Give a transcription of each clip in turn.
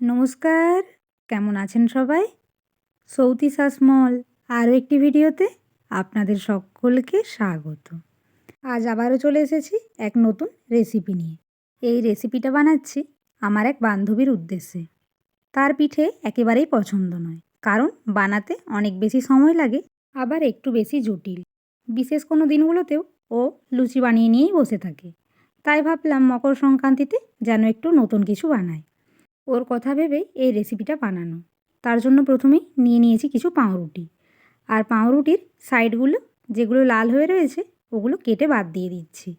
নমস্কার, কেমন আছেন সবাই? সৌতি শাসমল আরও একটি ভিডিওতে আপনাদের সকলকে স্বাগত। আজ আবারও চলে এসেছি এক নতুন রেসিপি নিয়ে। এই রেসিপিটা বানাচ্ছি আমার এক বান্ধবীর উদ্দেশ্যে। তার পিঠে একেবারেই পছন্দ নয়, কারণ বানাতে অনেক বেশি সময় লাগে, আবার একটু বেশি জটিল। বিশেষ কোনো দিনগুলোতেও ও লুচি বানিয়ে নিয়েই বসে থাকে। তাই ভাবলাম মকর সংক্রান্তিতে যেন একটু নতুন কিছু বানায় ওর কথা ভেবেই এই রেসিপিটা বানানো। তার জন্য প্রথমেই নিয়ে নিয়েছি কিছু পাউরুটি। আর পাউরুটির সাইডগুলো যেগুলো লাল হয়ে রয়েছে, ওগুলো কেটে বাদ দিয়ে দিচ্ছি।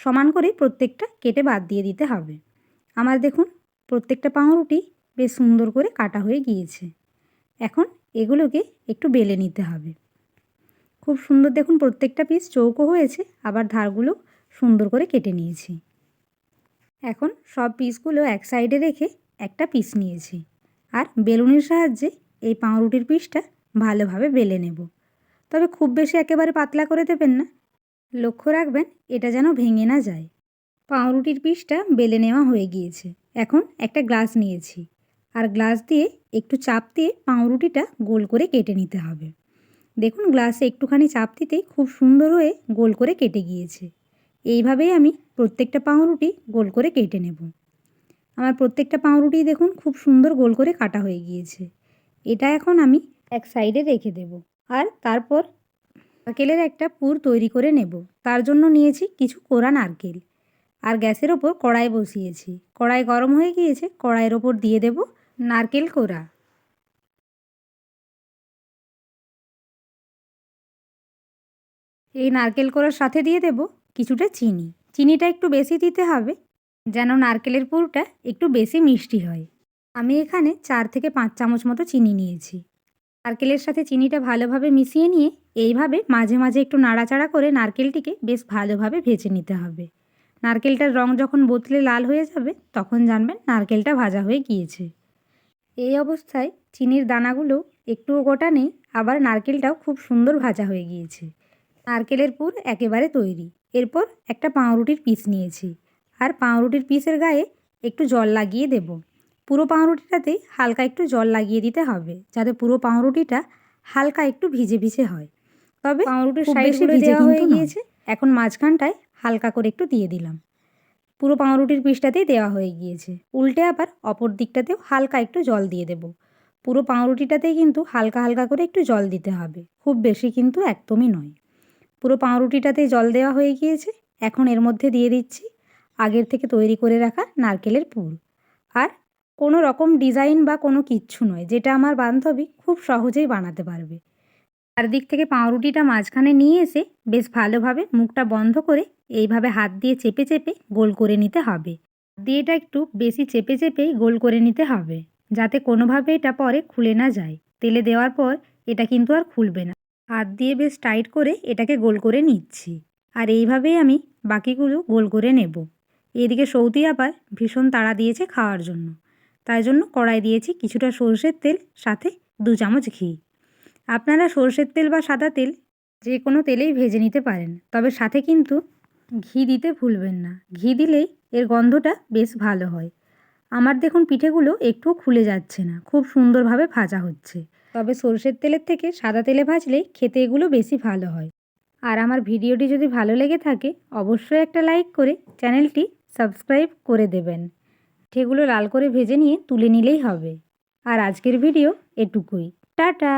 সমান করে প্রত্যেকটা কেটে বাদ দিয়ে দিতে হবে। আমার দেখুন, প্রত্যেকটা পাউরুটি বেশ সুন্দর করে কাটা হয়ে গিয়েছে। এখন এগুলোকে একটু বেলে নিতে হবে। খুব সুন্দর দেখুন, প্রত্যেকটা পিস চৌকো হয়েছে, আবার ধারগুলো সুন্দর করে কেটে নিয়েছি। এখন সব পিসগুলো এক সাইডে রেখে একটা পিস নিয়েছি। আর বেলুনের সাহায্যে এই পাউরুটির পিসটা ভালোভাবে বেলে নেব। তবে খুব বেশি একেবারে পাতলা করে দেবেন না। লক্ষ্য রাখবেন, এটা যেন ভেঙে না যায়। পাউরুটির পিসটা বেলে নেওয়া হয়ে গিয়েছে। এখন একটা গ্লাস নিয়েছি। আর গ্লাস দিয়ে একটু চাপ দিয়ে পাউরুটিটা গোল করে কেটে নিতে হবে। দেখুন, গ্লাসে একটুখানি চাপ দিতেই খুব সুন্দর হয়ে গোল করে কেটে গিয়েছে। এইভাবেই আমি প্রত্যেকটা পাউরুটি গোল করে কেটে নেব। আমার প্রত্যেকটা পাউরুটি দেখুন, খুব সুন্দর গোল করে কাটা হয়ে গিয়েছে। এটা এখন আমি এক সাইডে রেখে দেব। আর তারপর নারকেলের একটা পুর তৈরি করে নেব। তার জন্য নিয়েছি কিছু কোরা নারকেল আর গ্যাসের ওপর কড়াই বসিয়েছি। কড়াই গরম হয়ে গিয়েছে, কড়াইয়ের ওপর দিয়ে দেব নারকেল কোরা। এই নারকেল কোড়ার সাথে দিয়ে দেব কিছুটা চিনি। চিনিটা একটু বেশি দিতে হবে। যেন নারকেলের পুরটা একটু বেশি মিষ্টি হয়। আমি এখানে চার থেকে পাঁচ চামচ মতো চিনি নিয়েছি। নারকেলের সাথে চিনিটা ভালোভাবে মিশিয়ে নিয়ে এইভাবে মাঝে মাঝে একটু নাড়াচাড়া করে নারকেলটিকে বেশ ভালোভাবে ভেজে নিতে হবে। নারকেলটার রং যখন বোতলে লাল হয়ে যাবে, তখন জানবেন নারকেলটা ভাজা হয়ে গিয়েছে। এই অবস্থায় চিনির দানাগুলো একটুও গোটা নেই, আবার নারকেলটাও খুব সুন্দর ভাজা হয়ে গিয়েছে। নারকেলের পুর একেবারে তৈরি। এরপর একটা পাউরুটির পিস নিয়েছি। আর পাউরুটির পিসের গায়ে একটু জল লাগিয়ে দেব। পুরো পাউরুটিটাতেই হালকা একটু জল লাগিয়ে দিতে হবে যাতে পুরো পাউরুটিটা হালকা একটু ভিজে ভিজে হয়। তবে পাউরুটির সাইডগুলো দেওয়া হয়ে গিয়েছে। এখন মাঝখানটায় হালকা করে একটু দিয়ে দিলাম। পুরো পাউরুটির পিসটাতেই দেওয়া হয়ে গিয়েছে। উল্টে আবার অপর দিকটাতেও হালকা একটু জল দিয়ে দেব। পুরো পাউরুটিটাতেই কিন্তু হালকা হালকা করে একটু জল দিতে হবে। খুব বেশি কিন্তু একদমই নয়। পুরো পাউরুটিটাতেই জল দেওয়া হয়ে গিয়েছে। এখন এর মধ্যে দিয়ে দিচ্ছি আগের থেকে তৈরি করে রাখা নারকেলের পুর। আর কোনো রকম ডিজাইন বা কোনো কিচ্ছু নয়, যেটা আমার বান্ধবী খুব সহজেই বানাতে পারবে। চারদিক থেকে পাউরুটিটা মাঝখানে নিয়ে এসে বেশ ভালোভাবে মুখটা বন্ধ করে এইভাবে হাত দিয়ে চেপে চেপে গোল করে নিতে হবে। দিয়ে এটা একটু বেশি চেপে চেপেই গোল করে নিতে হবে, যাতে কোনোভাবে এটা পরে খুলে না যায়। তেলে দেওয়ার পর এটা কিন্তু আর খুলবে না। হাত দিয়ে বেশ টাইট করে এটাকে গোল করে নিচ্ছি। আর এইভাবেই আমি বাকিগুলো গোল করে নেব। এদিকে সৌতি আবার ভীষণ তাড়া দিয়েছে খাওয়ার জন্য। তাই জন্য কড়াই দিয়েছি কিছুটা সর্ষের তেল, সাথে দু চামচ ঘি। আপনারা সর্ষের তেল বা সাদা তেল যে কোনো তেলেই ভেজে নিতে পারেন, তবে সাথে কিন্তু ঘি দিতে ভুলবেন না। ঘি দিলেই এর গন্ধটা বেশ ভালো হয়। আমার দেখুন পিঠেগুলো একটুও খুলে যাচ্ছে না, খুব সুন্দরভাবে ভাজা হচ্ছে। তবে সর্ষের তেলের থেকে সাদা তেলে ভাজলে খেতে এগুলো বেশি ভালো হয়। আর আমার ভিডিওটি যদি ভালো লেগে থাকে, অবশ্যই একটা লাইক করে চ্যানেলটি সাবস্ক্রাইব করে দেবেন। সেগুলো লাল করে ভেজে নিয়ে তুলে নিলেই হবে। আর আজকের ভিডিও এটুকুই। টাটা!